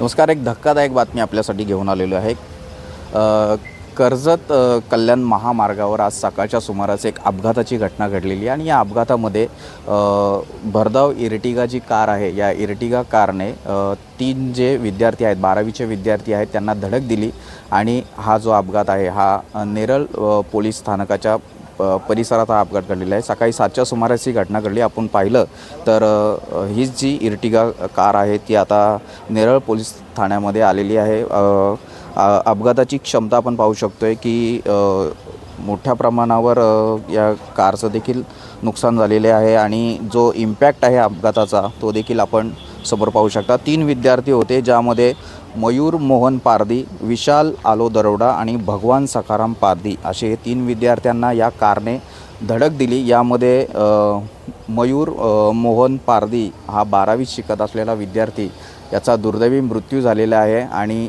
नमस्कार एक धक्कादायक बातमी आपल्यासाठी घेऊन आलेलो आहे. कर्जत कल्याण महामार्गावर आज सकाळच्या सुमारास एक अपघाताची घटना घडलेली आहे आणि या अपघातामध्ये भरधाव इर्टिगा जी कार आहे या इर्टिगा कारने तीन जे विद्यार्थी आहेत बारावीचे विद्यार्थी आहेत त्यांना धडक दिली आणि हा जो अपघात आहे हा नेरळ पोलीस स्थानकाच्या परिसरात हा अपघात घडलेला आहे. सकाळी सातच्या सुमारास ही घटना घडली. आपण पाहिलं तर हीच जी इर्टिगा कार आहे ती आता नेरळ पोलीस ठाण्यामध्ये आलेली आहे. अपघाताची क्षमता आपण पाहू शकतो आहे की मोठ्या प्रमाणावर या कारचं देखील नुकसान झालेले आहे आणि जो इम्पॅक्ट आहे अपघाताचा तो देखील आपण समोर पाहू शकता. तीन विद्यार्थी होते ज्यामध्ये मयूर मोहन पारदी विशाल आलो दरोडा आणि भगवान सखाराम पारदी असे हे तीन विद्यार्थ्यांना या कारने धडक दिली. यामध्ये मयूर मोहन पारदी हा बारावीत शिकत असलेला विद्यार्थी. याचा दुर्दैवी मृत्यू झालेला आहे आणि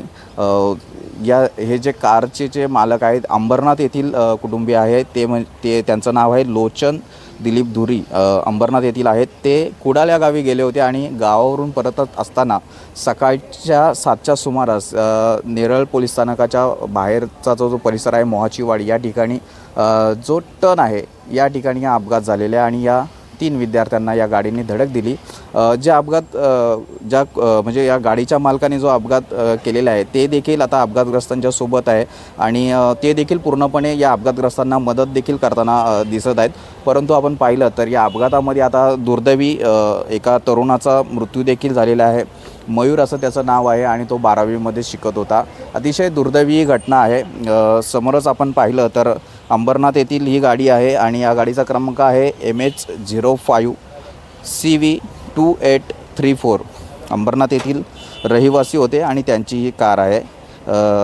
या हे जे कारचे जे मालक आहेत अंबरनाथ येथील कुटुंबीय आहे ते म्हण ते त्यांचं नाव आहे लोचन. दिलीप धुरी अंबरनाथ येथील आहेत. ते कुडाल या गावी गेले होते आणि गावावरून परतत असताना सकाळच्या सातच्या सुमारास नेरळ पोलीस स्थानकाच्या बाहेरचा जो जो परिसर आहे मोहाचीवाडी या ठिकाणी जो टन आहे या ठिकाणी हा अपघात झालेला आहे आणि या तीन विद्यार्थ्यांना या गाडीने धडक दिली. ज्या जे अपघात ज्या म्हणजे या गाडीच्या मालकाने जो अपघात केलेला आहे ते देखील आता अपघातग्रस्तांच्या सोबत आहे आणि ते देखील पूर्णपणे या अपघातग्रस्तांना मदत देखील करताना दिसत आहेत. परंतु आपण पाहिलं तर या अपघातामध्ये आता दुर्दैवी एका तरुणाचा मृत्यू देखील झालेला आहे. मयूर असं त्याचं नाव आहे आणि तो बारावीमध्ये शिकत होता. अतिशय दुर्दैवी ही घटना आहे. समोरच आपण पाहिलं तर अंबरनाथ येथील ही गाडी आहे आणि या गाडीचा क्रमांक आहे M H zero five C V two eight three four Ambernath येथील रहिवासी होते आणि त्यांची ही कार आहे.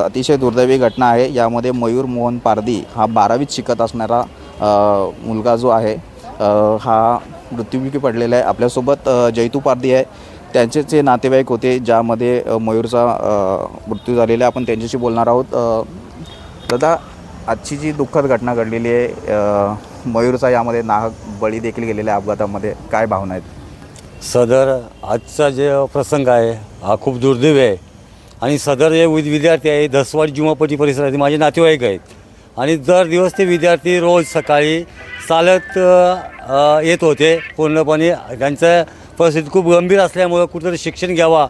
अतिशय दुर्दैवी घटना आहे. यामध्ये मयूर मोहन पारदी हा बारावीत शिकत असणारा मुलगा जो आहे हा मृत्युमुखी पडलेला आहे. आपल्यासोबत अ, जैतू पारदी आहे. त्यांचे जे नातेवाईक होते ज्यामध्ये मयूरचा मृत्यू झालेला आहे. आपण त्यांच्याशी बोलणार आहोत. दादा आजची जी दुःखद घटना घडलेली आहे मयूरचा यामध्ये नाहक बळी देखील गेलेला आहे अपघातामध्ये. काय भावना आहेत? सदर आजचा जे प्रसंग आहे हा खूप दुर्दैव आहे. आणि सदर जे विद विद्यार्थी आहे दसवाड जुमापटी परिसरातील माझे नातेवाईक आहेत. आणि दर दिवस ते विद्यार्थी रोज सकाळी चालत येत होते पूर्णपणे. त्यांचं परिस्थिती खूप गंभीर असल्यामुळं कुठंतरी शिक्षण घ्यावा.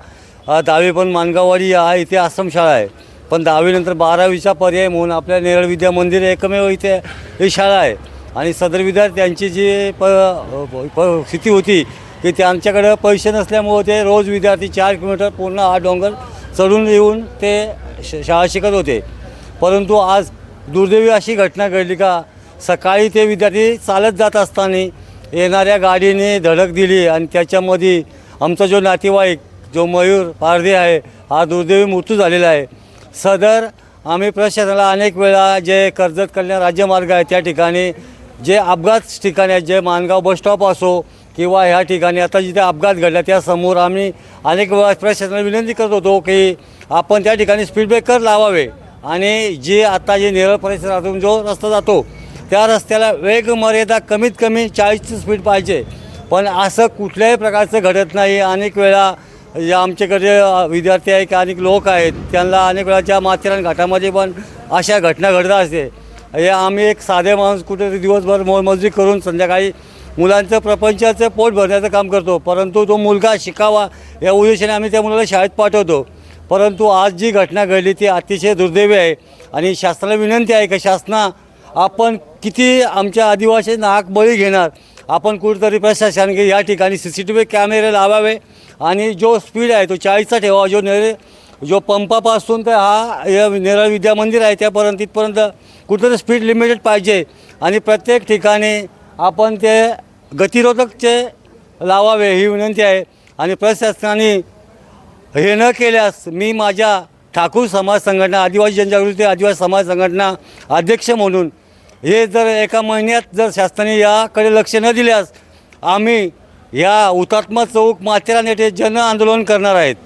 दहावी पण मानगाववाडी हा इथे आश्रमशाळा आहे. पण दहावीनंतर बारावीचा पर्याय म्हणून आपल्या नेरळ विद्या मंदिर एकमेव इथे ही शाळा आहे. आणि सदर विद्यार्थ्यांची जी प प- स्थिती होती की त्यांच्याकडं पैसे नसल्यामुळं ते रोज विद्यार्थी चार किलोमीटर पूर्ण हा डोंगर चढून येऊन ते श शाळा शिकत होते. परंतु आज दुर्दैवी अशी घटना घडली का? सकाळी ते विद्यार्थी चालत जात असताना येणाऱ्या गाडीने धडक दिली आणि त्याच्यामध्ये आमचा जो नातेवाईक जो मयूर पारधे आहे हा दुर्दैवी मृत्यू झालेला आहे. सदर आम्ही प्रशासनाला अनेक वेळा जे कर्जत कल्याण राज्यमार्ग आहे त्या ठिकाणी जे अपघात ठिकाणी आहेत जे मानगाव बस स्टॉप असो किंवा ह्या ठिकाणी आता जिथे अपघात घडला त्यासमोर आम्ही अनेक वेळा प्रशासनाला विनंती करत होतो की आपण त्या ठिकाणी स्पीड ब्रेकर लावावे. आणि जे आता जे नेरळ परिसरातून जो रस्ता जातो त्या रस्त्याला वेग मर्यादा कमीत कमी चाळीसची स्पीड पाहिजे. पण असं कुठल्याही प्रकारचं घडत नाही. अनेक वेळा या आमच्याकडे विद्यार्थी आहे की अनेक लोक आहेत त्यांना अनेक वेळाच्या माथेरान घाटामध्ये पण अशा घटना घडत असते. हे आम्ही एक साधे माणूस कुठेतरी दिवसभर मोलमजुरी करून संध्याकाळी मुलांचं प्रपंचाचं पोट भरण्याचं काम करतो. परंतु तो मुलगा शिकावा या उद्देशाने आम्ही त्या मुलाला शाळेत पाठवतो. परंतु आज जी घटना घडली ती अतिशय दुर्दैवी आहे. आणि शासनाला विनंती आहे का शासना आपण किती आमच्या आदिवासी नाहक बळी घेणार आपण कुठेतरी प्रशासन घे या ठिकाणी सी सी टी व्ही कॅमेरे लावावे आणि जो स्पीड आहे तो चाळीसचा ठेवा जो नेरे जो पंपापासून तर हा नेरळ विद्या मंदिर आहे त्यापर्यंत तिथपर्यंत कुठेतरी स्पीड लिमिटेड पाहिजे आणि प्रत्येक ठिकाणी आपण ते गतिरोधकचे लावावे ही विनंती आहे. आणि प्रशासनाने हे न केल्यास मी माझ्या ठाकूर समाज संघटना आदिवासी जनजागृती आदिवासी समाज संघटना अध्यक्ष म्हणून हे जर एका महिन्यात जर शासनाने याकडे लक्ष न दिल्यास आम्ही या हुतात्मा चौक माथेरान येथे जन आंदोलन करणार आहेत.